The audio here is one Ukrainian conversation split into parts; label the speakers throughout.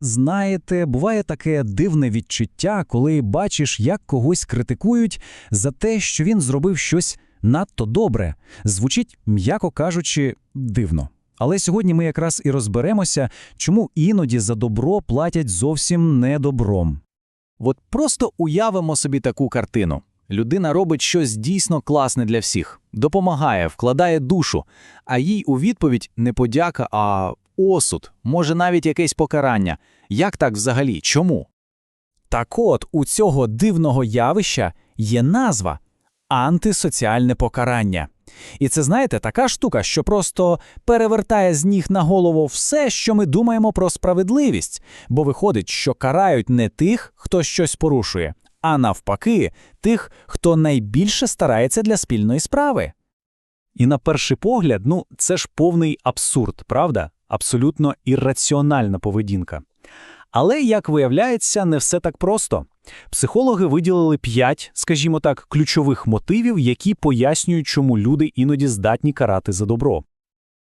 Speaker 1: Знаєте, буває таке дивне відчуття, коли бачиш, як когось критикують за те, що він зробив щось надто добре. Звучить, м'яко кажучи, дивно. Але сьогодні ми якраз і розберемося, чому іноді за добро платять зовсім не добром.
Speaker 2: От просто уявимо собі таку картину. Людина робить щось дійсно класне для всіх, допомагає, вкладає душу, а їй у відповідь не подяка, а осуд, може навіть якесь покарання. Як так взагалі? Чому?
Speaker 1: Так от, у цього дивного явища є назва антисоціальне покарання. І це, знаєте, така штука, що просто перевертає з ніг на голову все, що ми думаємо про справедливість, бо виходить, що карають не тих, хто щось порушує, а навпаки, тих, хто найбільше старається для спільної справи.
Speaker 3: І на перший погляд, ну, це ж повний абсурд, правда? Абсолютно ірраціональна поведінка. Але, як виявляється, не все так просто. Психологи виділили п'ять, скажімо так, ключових мотивів, які пояснюють, чому люди іноді здатні карати за добро.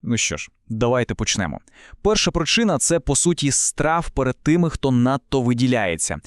Speaker 4: Ну що ж, давайте почнемо. Перша причина це по суті страх перед тими, хто надто виділяється.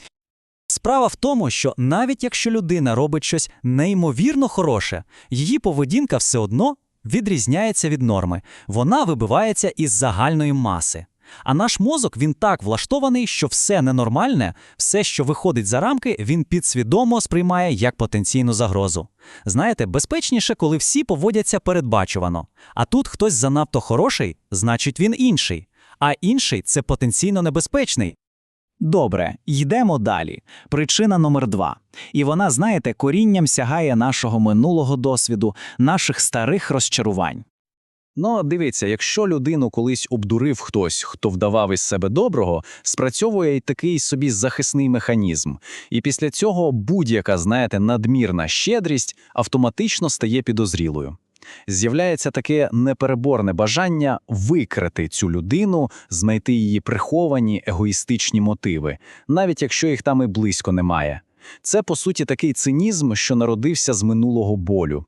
Speaker 5: Справа в тому, що навіть якщо людина робить щось неймовірно хороше, її поведінка все одно відрізняється від норми, вона вибивається із загальної маси. А наш мозок він так влаштований, що все ненормальне, все, що виходить за рамки, він підсвідомо сприймає як потенційну загрозу. Знаєте, безпечніше, коли всі поводяться передбачувано. А тут хтось занадто хороший, значить він інший. А інший це потенційно небезпечний.
Speaker 2: Добре, йдемо далі. Причина номер два. І вона, знаєте, корінням сягає нашого минулого досвіду, наших старих розчарувань. Ну, дивіться, якщо людину колись обдурив хтось, хто вдавав із себе доброго, спрацьовує й такий собі захисний механізм. І після цього будь-яка, знаєте, надмірна щедрість автоматично стає підозрілою. З'являється таке непереборне бажання викрити цю людину, знайти її приховані егоїстичні мотиви, навіть якщо їх там і близько немає. Це, по суті, такий цинізм, що народився з минулого болю.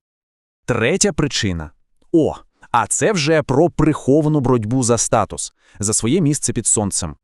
Speaker 6: Третя причина. О, а це вже про приховану боротьбу за статус, за своє місце під сонцем.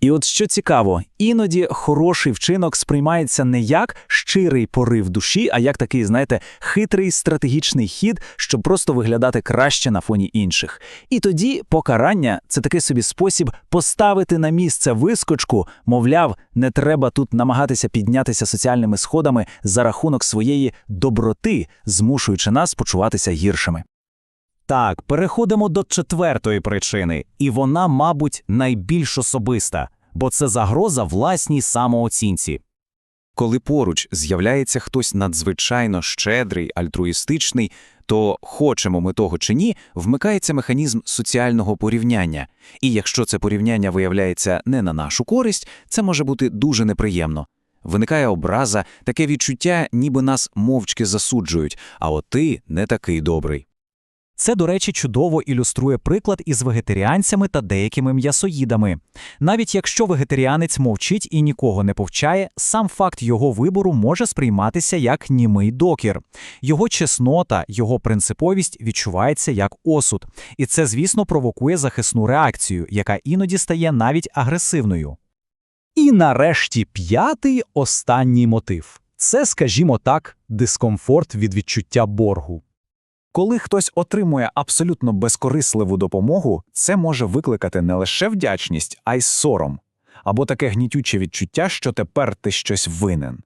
Speaker 2: І от що цікаво, іноді хороший вчинок сприймається не як щирий порив душі, а як такий, знаєте, хитрий стратегічний хід, щоб просто виглядати краще на фоні інших. І тоді покарання це такий собі спосіб поставити на місце вискочку, мовляв, не треба тут намагатися піднятися соціальними сходами за рахунок своєї доброти, змушуючи нас почуватися гіршими.
Speaker 5: Так, переходимо до четвертої причини, і вона, мабуть, найбільш особиста, бо це загроза власній самооцінці.
Speaker 6: Коли поруч з'являється хтось надзвичайно щедрий, альтруїстичний, то хочемо ми того чи ні, вмикається механізм соціального порівняння. І якщо це порівняння виявляється не на нашу користь, це може бути дуже неприємно. Виникає образа, таке відчуття, ніби нас мовчки засуджують, а от ти не такий добрий.
Speaker 5: Це, до речі, чудово ілюструє приклад із вегетаріанцями та деякими м'ясоїдами. Навіть якщо вегетаріанець мовчить і нікого не повчає, сам факт його вибору може сприйматися як німий докір. Його чеснота, його принциповість відчувається як осуд. І це, звісно, провокує захисну реакцію, яка іноді стає навіть агресивною.
Speaker 3: І нарешті п'ятий останній мотив це, скажімо так, дискомфорт від відчуття боргу.
Speaker 7: Коли хтось отримує абсолютно безкорисливу допомогу, це може викликати не лише вдячність, а й сором, або таке гнітюче відчуття, що тепер ти щось винен.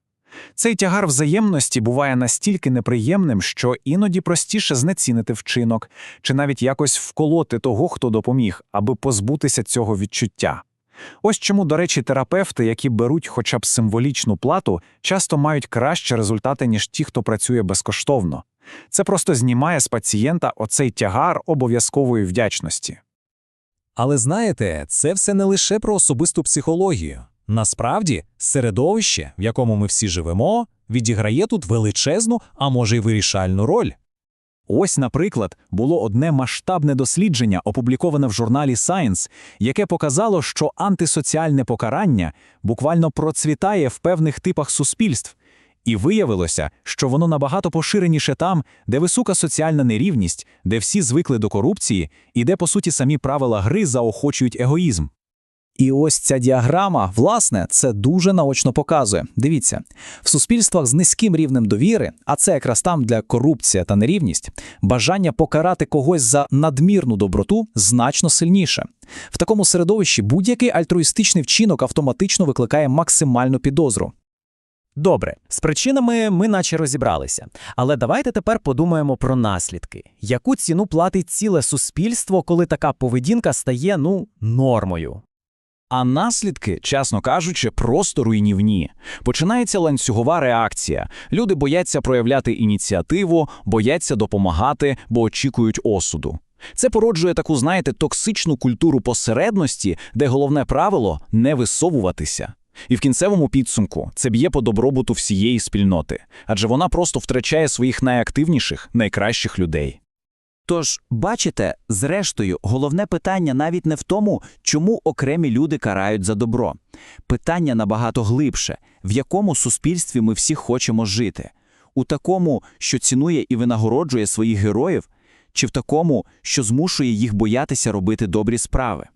Speaker 7: Цей тягар взаємності буває настільки неприємним, що іноді простіше знецінити вчинок чи навіть якось вколоти того, хто допоміг, аби позбутися цього відчуття. Ось чому, до речі, терапевти, які беруть хоча б символічну плату, часто мають кращі результати, ніж ті, хто працює безкоштовно. Це просто знімає з пацієнта оцей тягар обов'язкової вдячності.
Speaker 1: Але знаєте, це все не лише про особисту психологію. Насправді, середовище, в якому ми всі живемо, відіграє тут величезну, а може й вирішальну роль.
Speaker 2: Ось, наприклад, було одне масштабне дослідження, опубліковане в журналі Science, яке показало, що антисоціальне покарання буквально процвітає в певних типах суспільств. І виявилося, що воно набагато поширеніше там, де висока соціальна нерівність, де всі звикли до корупції і де, по суті, самі правила гри заохочують егоїзм.
Speaker 1: І ось ця діаграма, власне, це дуже наочно показує. Дивіться, в суспільствах з низьким рівнем довіри, а це якраз там для корупція та нерівність, бажання покарати когось за надмірну доброту значно сильніше. В такому середовищі будь-який альтруїстичний вчинок автоматично викликає максимальну підозру.
Speaker 5: Добре, з причинами ми наче розібралися. Але давайте тепер подумаємо про наслідки. Яку ціну платить ціле суспільство, коли така поведінка стає, ну, нормою?
Speaker 4: А наслідки, чесно кажучи, просто руйнівні. Починається ланцюгова реакція. Люди бояться проявляти ініціативу, бояться допомагати, бо очікують осуду. Це породжує таку, знаєте, токсичну культуру посередності, де головне правило не висовуватися. І в кінцевому підсумку це б'є по добробуту всієї спільноти, адже вона просто втрачає своїх найактивніших, найкращих людей.
Speaker 2: Тож, бачите, зрештою, головне питання навіть не в тому, чому окремі люди карають за добро. Питання набагато глибше, в якому суспільстві ми всі хочемо жити. У такому, що цінує і винагороджує своїх героїв, чи в такому, що змушує їх боятися робити добрі справи.